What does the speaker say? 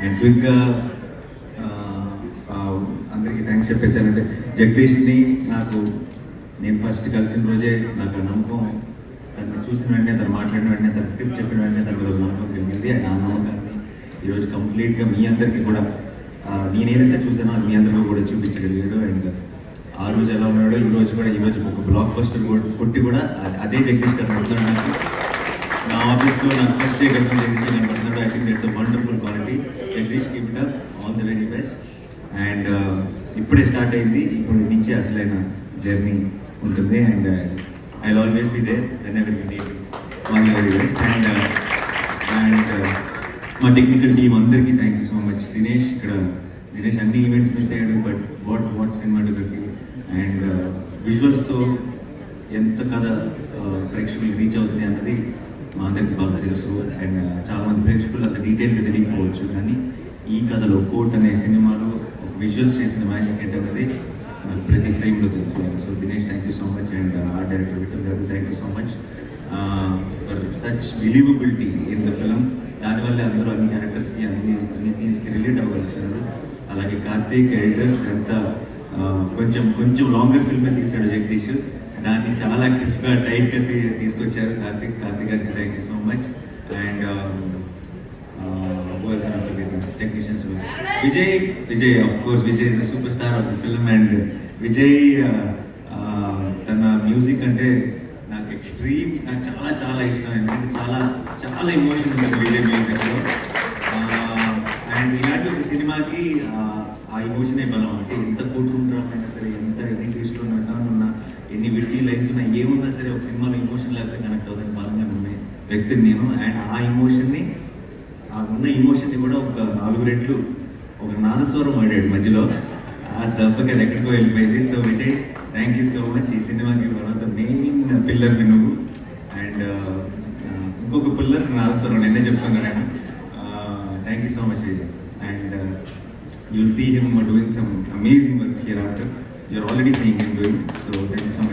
And క్విక్గా uh, uh, అందరికీ thanks చెప్పేశానంటే జగదీష్ని నాకు నేను ఫస్ట్ కలిసిన రోజే నాకు ఆ నమ్మకం తను చూసిన వెంటనే తను మాట్లాడిన వెంటనే తన స్క్రిప్ట్ చెప్పిన వెంటనే తన మీద నమ్మకం కలిగింది అండ్ ఆ నమ్మకాన్ని ఈరోజు కంప్లీట్గా మీ అందరికీ కూడా నేను ఏదైతే చూసానో అది మీ అందరికీ కూడా చూపించగలిగాడు. అండ్ ఆ రోజు ఎలా ఉన్నాడో ఈ రోజు కూడా ఈ రోజు ఒక బ్లాక్ బస్టర్ కొట్టి కూడా అదే జగదీష్ గారు పడుతున్నాడు నా ఆఫీస్లో నాకు ఫస్ట్ డే కలిసి నేను గారు I think that's a wonderful quality Jagadish keep it up all the very best and ఇప్పుడే స్టార్ట్ అయింది. ఇప్పుడు నుంచి అసలైన జర్నీ ఉంటుంది. And I always be there whenever need all the very best and and మా టెక్నికల్ టీం అందరికీ thank you so much Dinesh ఇక్కడ దినేష్ అన్ని ఈవెంట్స్ మిస్ అయ్యాడు but what what cinematography and విజువల్స్తో ఎంత కథ ప్రేక్షకులకు రీచ్ అవుతుంది అన్నది మా అందరికి బాగా తెలుసు అండ్ చాలా మంది ప్రేక్షకులు అంత డీటెయిల్గా తెలియకపోవచ్చు కానీ ఈ కథలో కోట్ అనే సినిమాలో ఒక విజువల్స్ చేసిన మ్యాజిక్ ఏంటన్నది నాకు ప్రతి ఫ్రేమ్లో తెలుసు. So Dinesh thank you so much and art director Vithal garu thank you so much for such believability in the film దానివల్ల అందరూ అన్ని క్యారెక్టర్స్కి అన్ని అన్ని సీన్స్కి రిలేట్ అవ్వగలుగుతున్నారు. అలాగే కార్తీక్ ఎడిటర్ ఎంత కొంచెం కొంచెం లాంగర్ ఫిల్మే తీశాడు జగదీష్. దాన్ని చాలా క్రిస్ప్గా టైట్గా తీసుకొచ్చారు కార్తిక్. కార్తిక్ గారికి thank you so much and technicians Vijay Vijay of course Vijay is the super star of the film and Vijay తన మ్యూజిక్ అంటే నాకు ఎక్స్ట్రీమ్ నాకు చాలా చాలా ఇష్టం. ఎందుకంటే చాలా చాలా ఎమోషన్ ఉంది విజయ్ మ్యూజిక్లో అండ్ ఇలాంటి ఒక సినిమాకి ఆ, ఇమోషనే బలం. అంటే ఎంత కూర్చుంటామైనా సరే ఎంత ఎన్ని ట్విస్ట్లు ఉన్నా ఎన్ని విట్టి లైన్స్ ఉన్నా ఏమున్నా సరే ఒక సినిమాలో ఇమోషన్ లేకపోతే కనెక్ట్ అవుతుంది. బలంగా నమ్మే వ్యక్తిని నేను అండ్ ఆ ఇమోషన్ని ఆ ఉన్న ఇమోషన్ని కూడా ఒక నాలుగు రెట్లు ఒక నాదస్వరం ఆడాడు మధ్యలో. ఆ దెబ్బకి అది ఎక్కడికో వెళ్ళిపోయింది. So Vijay thank you so much ఈ సినిమాకి one of the main pillar నువ్వు. అండ్ ఇంకొక పిల్లర్ నాదస్వరం. నిన్నే చెప్తున్నాను నేను. Thank you so much, Ajay. And uh, you'll see him doing some amazing work hereafter. You're already seeing him doing it. So thank you so much.